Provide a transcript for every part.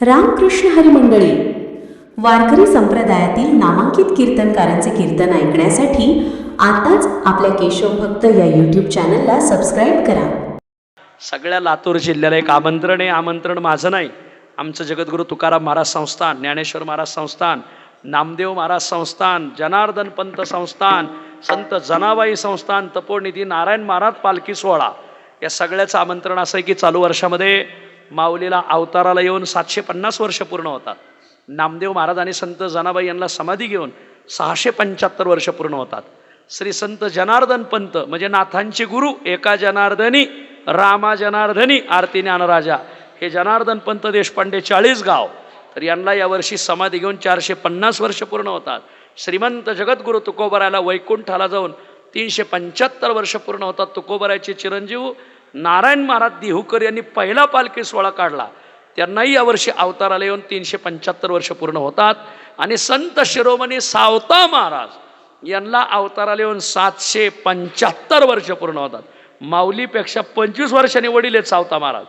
रामकृष्ण हरिमंडळी. वारकरी संप्रदायातील नामांकित कीर्तनकारांचे कीर्तन ऐकण्यासाठी आताच आपल्या केशव भक्त या यूट्यूब चॅनलला सबस्क्राईब करा. सगळ्या लातूर जिल्ह्याला एक आमंत्रण आहे. आमंत्रण माझं नाही. आमचं जगद्गुरू तुकाराम महाराज संस्थान ज्ञानेश्वर महाराज संस्थान नामदेव महाराज संस्थान जनार्दन पंत संस्थान संत जनाबाई संस्थान तपोनिधी नारायण महाराज पालखी सोहळा. या सगळ्याचं आमंत्रण असं आहे की चालू वर्षामध्ये माऊलीला अवताराला येऊन सातशे पन्नास वर्ष पूर्ण होतात. नामदेव महाराज आणि संत जनाबाई यांना समाधी घेऊन सहाशे पंच्याहत्तर वर्ष पूर्ण होतात. श्री संत जनार्दन पंत म्हणजे नाथांचे गुरु एका जनार्दनी रामा जनार्दनी आरती ज्ञानराजा. हे जनार्दन पंत देशपांडे चाळीस गाव. तर यांना यावर्षी समाधी घेऊन चारशे पन्नास वर्ष पूर्ण होतात. श्रीमंत जगद्गुरु तुकोबरायला वैकुंठाला जाऊन तीनशे पंच्याहत्तर वर्ष पूर्ण होतात. तुकोबरायचे चिरंजीव नारायण महाराज देहूकर यांनी पहिला पालखी सोहळा काढला. त्यांनाही यावर्षी अवताराला येऊन तीनशे पंच्याहत्तर वर्ष पूर्ण होतात. आणि संत शिरोमणी सावता महाराज यांना अवताराला येऊन सातशे पंच्याहत्तर वर्ष पूर्ण होतात. माऊलीपेक्षा पंचवीस वर्षांनी वडील आहेत सावता महाराज.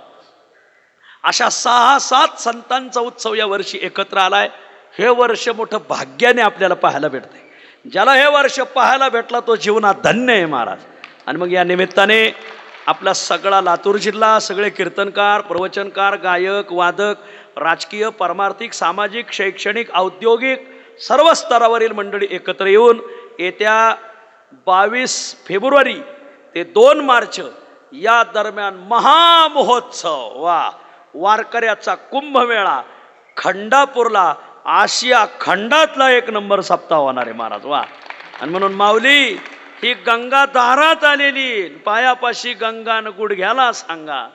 अशा सहा सात संतांचा उत्सव या वर्षी एकत्र आलाय. हे वर्ष मोठं भाग्याने आपल्याला पाहायला भेटते ज्याला हे वर्ष पाहायला भेटला तो जीवनात धन्य आहे महाराज. आणि मग या निमित्ताने आपला सगळा लातूर जिल्हा सगळे कीर्तनकार प्रवचनकार गायक वादक राजकीय परमार्थिक सामाजिक शैक्षणिक औद्योगिक सर्व स्तरावरील मंडळी एकत्र येऊन येत्या बावीस फेब्रुवारी ते दोन मार्च या दरम्यान महामहोत्सव वा वारकऱ्याचा कुंभमेळा खंडापूरला आशिया खंडातला एक नंबर सप्ताह होणार आहे महाराज वा. आणि म्हणून माऊली ही गंगा दारात आलेली. पायापाशी गंगा न गुडघ्याला सांगा.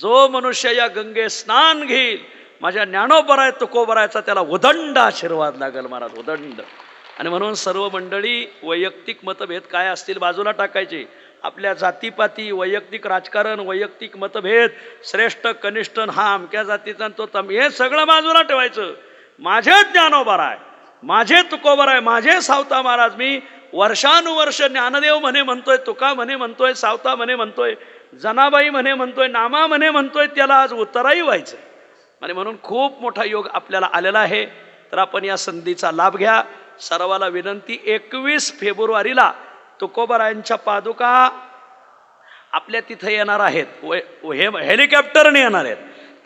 जो मनुष्य या गंगे स्नान घेईल माझ्या ज्ञानोबराय तुकोबरायचा त्याला उदंड आशीर्वाद लागेल महाराज उदंड. आणि म्हणून सर्व मंडळी वैयक्तिक मतभेद काय असतील बाजूला टाकायचे. आपल्या जातीपाती वैयक्तिक राजकारण वैयक्तिक मतभेद श्रेष्ठ कनिष्ठ हा अमक्या जातीचा तो तम हे सगळं बाजूला ठेवायचं. माझे ज्ञानोबर आहे माझे तुकोबर आहे माझे सावता महाराज मी वर्षानुवर्ष ज्ञानदेव म्हणे म्हणतोय तुका म्हणे म्हणतोय सावता म्हणे म्हणतोय जनाबाई म्हणे म्हणतोय नामा म्हणे म्हणतोय त्याला आज उत्तराही व्हायचं आणि म्हणून खूप मोठा योग आपल्याला आलेला आहे. तर आपण या संधीचा लाभ घ्या. सर्वाला विनंती एकवीस फेब्रुवारीला तुकोबरायांच्या पादुका आपल्या तिथे येणार आहेत. व- हे हेलिकॉप्टरने येणार आहेत.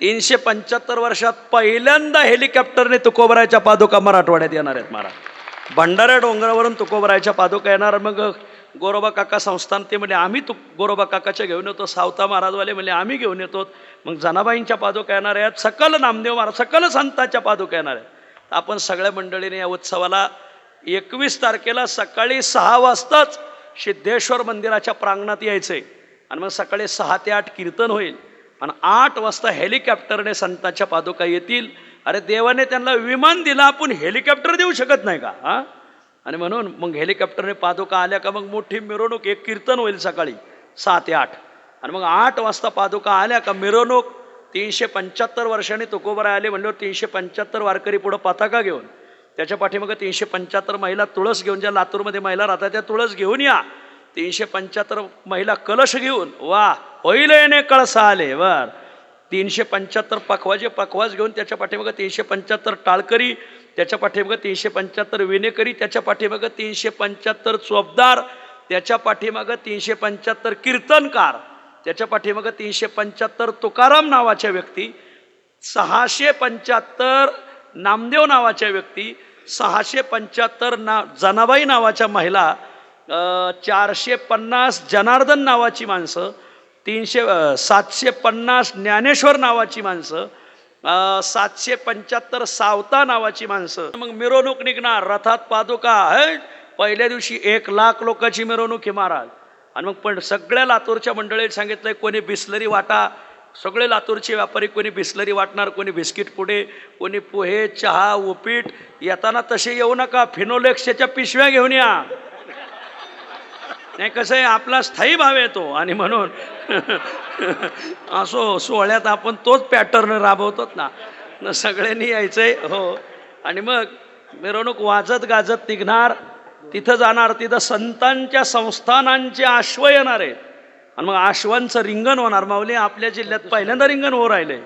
तीनशे पंच्याहत्तर वर्षात पहिल्यांदा हेलिकॉप्टरने तुकोबरायच्या पादुका मराठवाड्यात येणार आहेत महाराज. भंडारा डोंगरावरून तुकोबरायच्या पादुका येणार. मग गोरोबा काका संस्थान ते म्हणजे आम्ही तु गोरोबा काकाच्या घेऊन येतो सावता महाराजवाले म्हणजे आम्ही घेऊन येतो. मग जनाबाईंच्या पादुका येणार आहेत सकल नामदेव महाराज सकल संतांच्या पादुका येणार आहेत. आपण सगळ्या मंडळीने या उत्सवाला एकवीस तारखेला सकाळी सहा वाजताच सिद्धेश्वर मंदिराच्या प्रांगणात यायचंय. आणि मग सकाळी सहा ते आठ कीर्तन होईल. आणि आठ वाजता हेलिकॉप्टरने संतांच्या पादुका येतील. अरे देवाने त्यांना विमान दिलं आपण हेलिकॉप्टर देऊ शकत नाही का? हा? आणि म्हणून मग हेलिकॉप्टरने पादुका आल्या का मग मोठी मिरवणूक एक कीर्तन होईल सकाळी सहा ते आठ. आणि मग आठ वाजता पादुका आल्या का मिरवणूक तीनशे पंच्याहत्तर वर्षांनी तुकोबरा आले म्हणल्यावर तीनशे पंच्याहत्तर वारकरी पुढं पताका घेऊन त्याच्या पाठीमागं तीनशे पंच्याहत्तर महिला तुळस घेऊन ज्या लातूरमध्ये महिला राहतात त्या तुळस घेऊन या. तीनशे पंच्याहत्तर महिला कलश घेऊन वा होईल येणे कळसा आले वर तीनशे पंच्याहत्तर पखवाजे पखवाज घेऊन त्याच्या पाठीमागं तीनशे पंच्याहत्तर टाळकरी त्याच्या पाठीमागं तीनशे पंच्याहत्तर विनेकरी त्याच्या पाठीमागं तीनशे पंच्याहत्तर चोपदार त्याच्या पाठीमागं तीनशे पंच्याहत्तर कीर्तनकार त्याच्या पाठीमागं तीनशे पंच्याहत्तर तुकाराम नावाच्या व्यक्ती सहाशे पंच्याहत्तर नामदेव नावाच्या व्यक्ती सहाशे पंच्याहत्तर ना जनाबाई नावाच्या महिला चारशे पन्नास जनार्दन नावाची माणसं तीनशे सातशे पन्नास ज्ञानेश्वर नावाची माणसं सातशे पंच्याहत्तर सावता नावाची माणसं. मग मिरवणूक निघणार रथात पादुका पहिल्या दिवशी एक लाख लोकांची मिरवणूक ही महाराज. आणि मग पण सगळ्या लातूरच्या मंडळीत सांगितलंय कोणी बिस्लरी वाटा सगळे लातूरचे व्यापारी कोणी बिस्लरी वाटणार कोणी बिस्किट पुडे कोणी पोहे चहा उपीट येताना तसे येऊ नका फिनोलेक्सच्या पिशव्या घेऊन या. नाही कसं आहे आपला स्थायी भाव येतो. आणि म्हणून असो सोहळ्यात आपण तोच पॅटर्न राबवतोच ना. न सगळ्यांनी यायचंय हो. आणि मग मिरवणूक वाजत गाजत निघणार. तिथं जाणार तिथं संतांच्या संस्थानांचे आश्व येणार आहेत. आणि मग आश्वांचं रिंगण होणार. माऊली आपल्या जिल्ह्यात पहिल्यांदा रिंगण हो राहिले.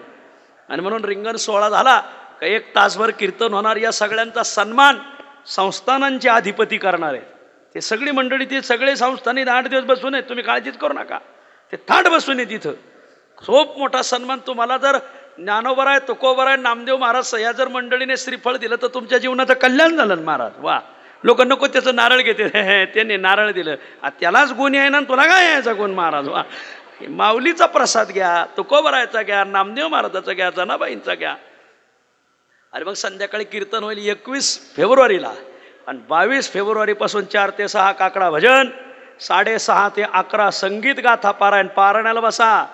आणि म्हणून रिंगण सोहळा झाला का एक तासभर कीर्तन होणार. या सगळ्यांचा सन्मान संस्थानांचे अधिपती करणार आहेत. ते सगळी मंडळी ते सगळे संस्थानी आठ दिवस बसून आहेत. तुम्ही काळजीच करू नका. ते थाट बसून आहे तिथं खूप मोठा सन्मान तुम्हाला जर ज्ञानोबर आहे तुकोबर आहे नामदेव महाराज सह्या जर मंडळीने श्रीफळ दिलं तर तुमच्या जीवनाचं कल्याण झालं महाराज. वा. लोक नको त्याचं नारळ घेते. हे, त्यांनी नारळ दिलं. त्यालाच गुण आहे ना तुला काय यायचा गुण महाराज? वा. माऊलीचा प्रसाद घ्या तुकोबरायचा घ्या नामदेव महाराजाचा घ्या जनाबाईंचा घ्या. अरे मग संध्याकाळी कीर्तन होईल एकवीस फेब्रुवारीला. आणि बावीस फेब्रुवारीपासून चार ते सहा काकडा भजन साडेसहा ते अकरा संगीत गाथा पारायण पारायणाला बसा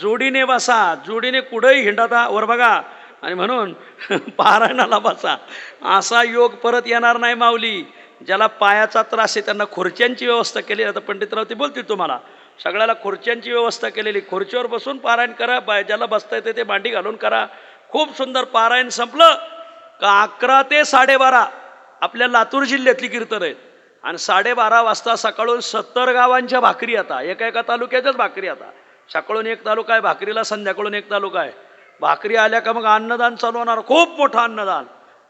जोडीने बसा जोडीने कुठंही हिंडता वर बघा. आणि म्हणून पारायणाला बसा. असा योग परत येणार नाही माऊली. ज्याला पायाचा त्रास आहे त्यांना खुर्च्यांची व्यवस्था केली आता पंडितराव ते बोलतील तुम्हाला. सगळ्याला खुर्च्यांची व्यवस्था केलेली खुर्चीवर बसून पारायण करा. बाय ज्याला बसता येते ते मांडी घालून करा. खूप सुंदर पारायण संपलं. का अकरा ते साडेबारा. आपल्या लातूर जिल्ह्यातली कीर्तन आहेत. आणि साडेबारा वाजता सकाळून सत्तर गावांच्या भाकरी आता एका एका तालुक्याच्याच भाकरी आता. सकाळून एक तालुका आहे भाकरीला संध्याकाळून एक तालुका आहे. भाकरी आल्या का मग अन्नदान चालू होणार खूप मोठं अन्नदान.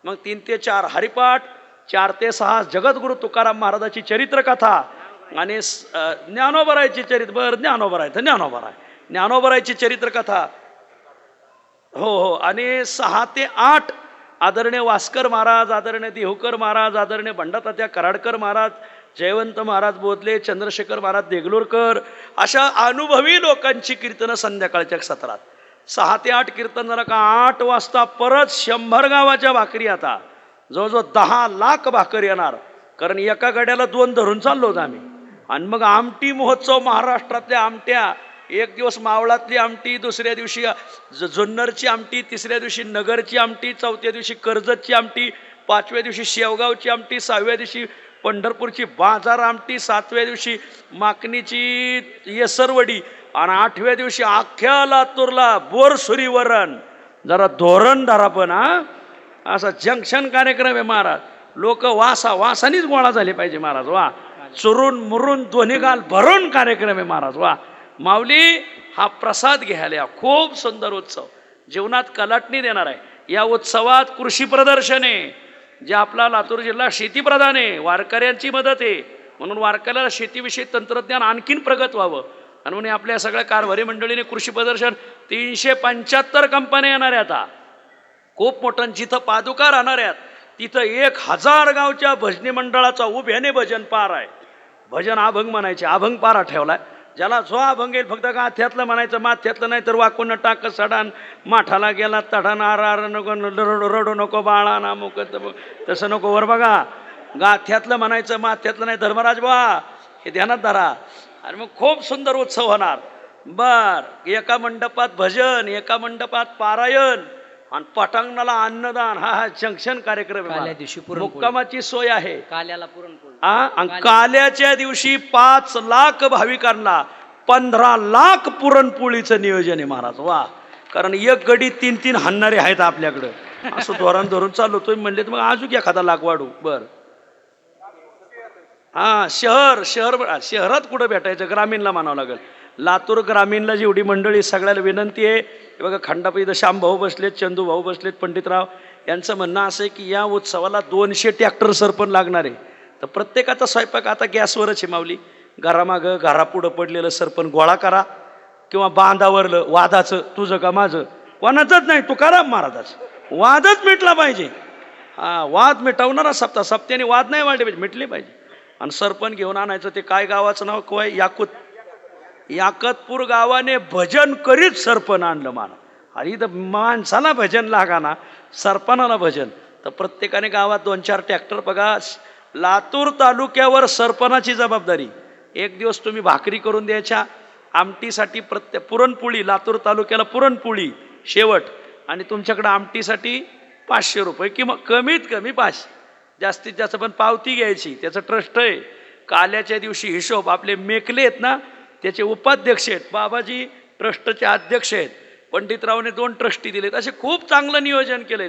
मग तीन ते चार हरिपाठ चार ते सहा जगद्गुरु तुकाराम महाराजाची चरित्रकथा आणि स- ज्ञानोबरायची चरित्र बरं ज्ञानोबराय तर ज्ञानोबराय. ज्ञानोबरायची चरित्रकथा. हो हो आणि सहा ते आठ आदरणीय वास्कर महाराज आदरणीय देहूकर महाराज आदरणीय भंडातात्या कराडकर महाराज जयवंत महाराज बोधले चंद्रशेखर महाराज देगलूरकर अशा अनुभवी लोकांची कीर्तनं संध्याकाळच्या सत्रात. सहा ते आठ कीर्तन झालं का आठ वाजता परत शंभर गावाच्या भाकरी आता. जवळजवळ दहा लाख भाकर येणार. कारण एका गड्याला दोन धरून चाललो होतो आम्ही. आणि मग आमटी महोत्सव महाराष्ट्रातल्या आमट्या एक दिवस मावळातली आमटी दुसऱ्या दिवशी जुन्नरची आमटी तिसऱ्या दिवशी नगरची आमटी चौथ्या दिवशी कर्जतची आमटी पाचव्या दिवशी शेवगावची आमटी सहाव्या दिवशी पंढरपूरची बाजार आमटी सातव्या दिवशी माकणीची येसरवडी आणि आठव्या दिवशी अख्ख्या लातूरला बोरसुरी वरण जरा धोरण धरा पण हा. असा जंक्शन कार्यक्रम आहे महाराज. लोक वासा वासानीच गोळा झाले पाहिजे महाराज वा. चुरून मुरून दोन्ही गाल भरून कार्यक्रम आहे महाराज वा. माऊली हा प्रसाद घ्यायला खूप सुंदर उत्सव. जीवनात कलाटणी देणार आहे. या उत्सवात कृषी प्रदर्शन आहे जे आपला लातूर जिल्हा शेतीप्रधान आहे वारकऱ्यांची मदत आहे. म्हणून वारकऱ्याला शेतीविषयी तंत्रज्ञान आणखीन प्रगत व्हावं. आणि म्हणून आपल्या सगळ्या कारभारी मंडळीने कृषी प्रदर्शन तीनशे पंच्याहत्तर कंपन्या येणार आहेत आता. खूप मोठं जिथं पादुका राहणार आहेत तिथं एक हजार गावच्या भजनी मंडळाचा उभ्याने भजन पार आहे. भजन अभंग म्हणायचे अभंग पारा ठेवलाय. ज्याला जो भंगेल फक्त गाथ्यातलं म्हणायचं माथ्यातलं नाही तर वाकून टाक सडान. माठाला गेला तडान आर आर नको न- रडू रडू नको बाळा ना मुक तसं नको वर बघा. गाथ्यातलं म्हणायचं माथ्यातलं नाही धर्मराज बा हे ध्यानात धरा. आणि मग खूप सुंदर उत्सव होणार. बर एका मंडपात भजन एका मंडपात पारायण. आणि पटांगणाला अन्नदान हा हा जंक्शन कार्यक्रम काल्या दिवशी. मुक्कामाची सोय आहे. काल्याला पुरणपोळी. आणि काल्याच्या दिवशी पाच लाख भाविकांना पंधरा लाख पुरणपोळीचं नियोजन आहे महाराज. वा. कारण एक गडी तीन तीन हाणणारे आहेत आपल्याकडं. असं धोरण धरून चाललो तुम्ही म्हणले तर मग अजून एखादा लाख वाढू. बर. हा शहर शहर शहरात कुठं भेटायचं? ग्रामीणला म्हणावं लागेल. लातूर ग्रामीणला जेवढी मंडळी सगळ्याला विनंती आहे. बघा खंडापी इथं श्याम भाऊ बसलेत चंदू भाऊ बसलेत पंडितराव. यांचं म्हणणं असं आहे की या उत्सवाला दोनशे ट्रॅक्टर सरपण लागणार आहे. तर प्रत्येकाचा स्वयंपाक आता गॅसवरच आहे मावली घरामागं घरापुढं पडलेलं सरपण गोळा करा. किंवा बांधावरलं वादाचं तुझं का माझं? कोणाचंच नाही तुकाराम महाराजाचं. वादच मिटला पाहिजे. हा वाद मिटवणारा सप्ताह सप्त्याने वाद नाही वाढले पाहिजे मिटले पाहिजे. आणि सरपण घेऊन आणायचं ते काय गावाचं नाव काय याकूत. याकतपूर गावाने भजन करीत सरपण आणलं मान. आणि इथं माणसाला भजन लागा ना सरपणाला भजन. तर प्रत्येकाने गावात दोन चार ट्रॅक्टर बघा लातूर तालुक्यावर सरपणाची जबाबदारी. एक दिवस तुम्ही भाकरी करून द्यायच्या आमटीसाठी प्रत्ये पुरणपोळी लातूर तालुक्याला पुरणपोळी शेवट. आणि तुमच्याकडं आमटीसाठी पाचशे रुपये किंवा कमीत कमी पाचशे. जास्तीत जास्त पण पावती घ्यायची त्याचं ट्रस्ट आहे. काल्याच्या दिवशी हिशोब आपले मेकले आहेत ना त्याचे उपाध्यक्ष आहेत. बाबाजी ट्रस्टचे अध्यक्ष आहेत. पंडितरावने दोन ट्रस्टी दिलेत. असे खूप चांगलं नियोजन केलंय.